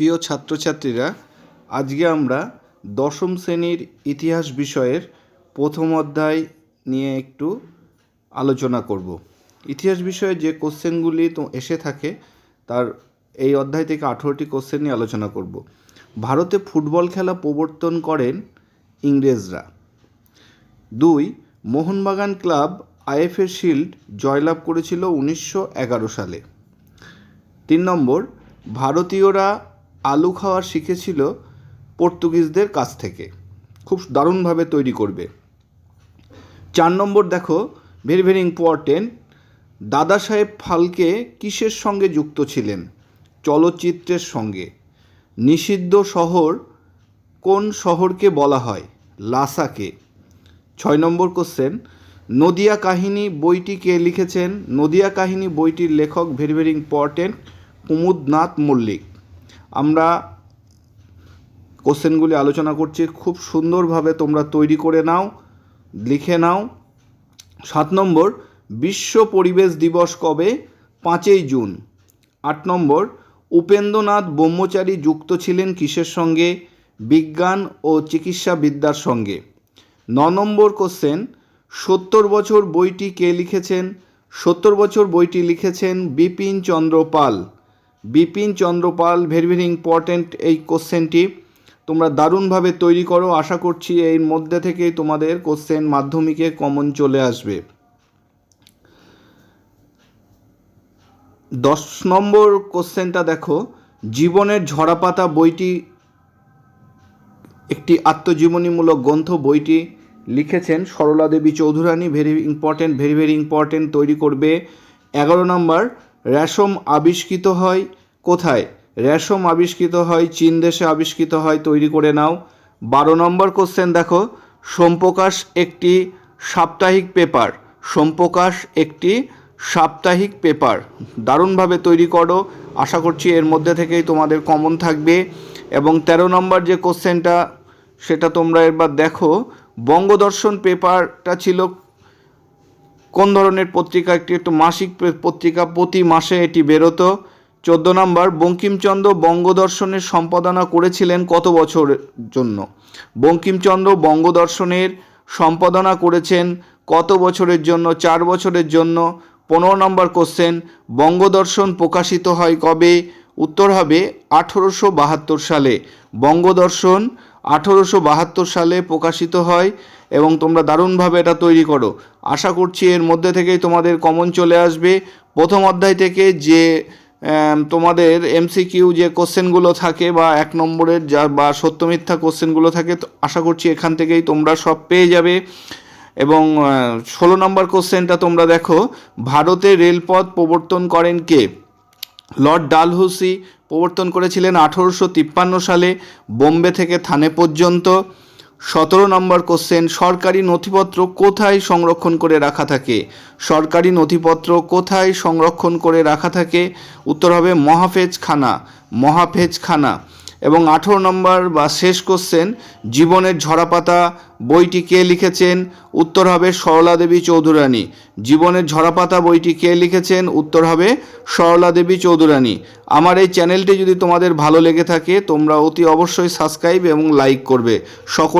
প্রিয় ছাত্রছাত্রীরা, আজকে আমরা দশম শ্রেণির ইতিহাস বিষয়ের প্রথম অধ্যায় নিয়ে একটু আলোচনা করব। ইতিহাস বিষয়ে যে কোশ্চেনগুলি তো এসে থাকে, তার এই অধ্যায় থেকে আঠেরোটি কোশ্চেন নিয়ে আলোচনা করব। ভারতে ফুটবল খেলা প্রবর্তন করেন ইংরেজরা। দুই, মোহনবাগান ক্লাব আইএফএ শিল্ড জয়লাভ করেছিল উনিশশো এগারো সালে। তিন নম্বর, ভারতীয়রা আলু খাওয়া শিখেছিল পর্তুগিজদের কাছ থেকে। খুব দারুণভাবে তৈরি করবে। চার নম্বর দেখো ভেরি ভেরি ইম্পর্টেন্ট দাদা সাহেব ফালকে কিসের সঙ্গে যুক্ত ছিলেন? চলচ্চিত্রের সঙ্গে। নিষিদ্ধ শহর কোন শহরকে বলা হয়? লাসাকে। ছয় নম্বর কোশ্চেন নদিয়া কাহিনী বইটি কে লিখেছেন? নদিয়া কাহিনী বইটির লেখক very very important Kumudnath Mallik. আমরা কোশ্চেনগুলি আলোচনা করছি, খুব সুন্দরভাবে তোমরা তৈরি করে নাও, লিখে নাও। সাত নম্বর, বিশ্ব পরিবেশ দিবস কবে? পাঁচই জুন। আট নম্বর, উপেন্দ্রনাথ ব্রহ্মচারী যুক্ত ছিলেন কিসের সঙ্গে? বিজ্ঞান ও চিকিৎসাবিদ্যার সঙ্গে। ন নম্বর কোশ্চেন, সত্তর বছর বইটি কে লিখেছেন? সত্তর বছর বইটি লিখেছেন Bipin Chandra Pal. Bipin Chandrapal very very important এই কোশ্চেনটি। তোমরা দারুণভাবে তৈরি করো, আশা করছি এর মধ্যে থেকেই তোমাদের কোশ্চেন মাধ্যমিকে কমন চলে আসবে। দশ নম্বর কোশ্চেনটা দেখো, জীবনের ঝরাপাতা বইটি, একটি আত্মজীবনীমূলক গ্রন্থ বইটি লিখেছেন Sarala Devi Chaudhurani, very important, very very important তৈরি করবে। এগারো নম্বর রেশম আবিষ্কৃত হয় কোথায়? রেশম আবিষ্কৃত হয় চীন দেশে আবিষ্কৃত হয়, তৈরি করে নাও। বারো নম্বর কোশ্চেন দেখো। সোমপ্রকাশ একটি সাপ্তাহিক পেপার সোমপ্রকাশ একটি সাপ্তাহিক পেপার দারুণভাবে তৈরি করো। আশা করছি এর মধ্যে থেকেই তোমাদের কমন থাকবে। এবং তেরো নম্বর যে কোশ্চেনটা সেটা তোমরা এবার দেখো। বঙ্গদর্শন পেপারটা ছিল কোন ধরনের পত্রিকা? একটি একটু মাসিক পত্রিকা, প্রতি মাসে এটি বেরোতো। চোদ্দ নম্বর, বঙ্কিমচন্দ্র বঙ্গদর্শনের সম্পাদনা করেছিলেন কত বছরের জন্য? বঙ্কিমচন্দ্র বঙ্গদর্শনের সম্পাদনা করেছেন কত বছরের জন্য? চার বছরের জন্য। পনেরো নম্বর কোশ্চেন বঙ্গদর্শন প্রকাশিত হয় কবে? উত্তর হবে আঠেরোশো বাহাত্তর সালে। বঙ্গদর্শন আঠেরোশো বাহাত্তর সালে প্রকাশিত হয় এবং তোমরা দারুণভাবে এটা তৈরি করো। আশা করছি এর মধ্যে থেকেই তোমাদের কমন চলে আসবে। প্রথম অধ্যায় থেকে যে তোমাদের এমসিকিউ যে কোশ্চেনগুলো থাকে বা এক নম্বরের যা, বা সত্য মিথ্যা কোশ্চেনগুলো থাকে আশা করছি এখান থেকেই তোমরা সব পেয়ে যাবে। এবং ষোলো নম্বর কোশ্চেনটা তোমরা দেখো, ভারতে রেলপথ প্রবর্তন করেন কে? লর্ড ডালহুসি প্রবর্তন করেছিলেন আঠেরোশো তিপ্পান্ন সালে বোম্বে থেকে থানে পর্যন্ত। সতেরো নম্বর কোশ্চেন, সরকারি নথিপত্র কোথায় সংরক্ষণ করে রাখা থাকে? সরকারি নথিপত্র কোথায় সংরক্ষণ করে রাখা থাকে? উত্তর হবে মহাফেজখানা মহাফেজখানা। মহাফেজ খানা এবং আঠেরো নম্বর বা শেষ কোশ্চেন জীবনের ঝরাপাতা বইটি কে লিখেছেন? উত্তর হবে সরলা দেবী চৌধুরানী। জীবনের ঝরাপাতা বইটি কে লিখেছেন? উত্তর হবে সরলা দেবী চৌধুরানী। আমার এই চ্যানেলটি যদি তোমাদের ভালো লেগে থাকে, তোমরা অতি অবশ্যই সাবস্ক্রাইব এবং লাইক করবে। সকল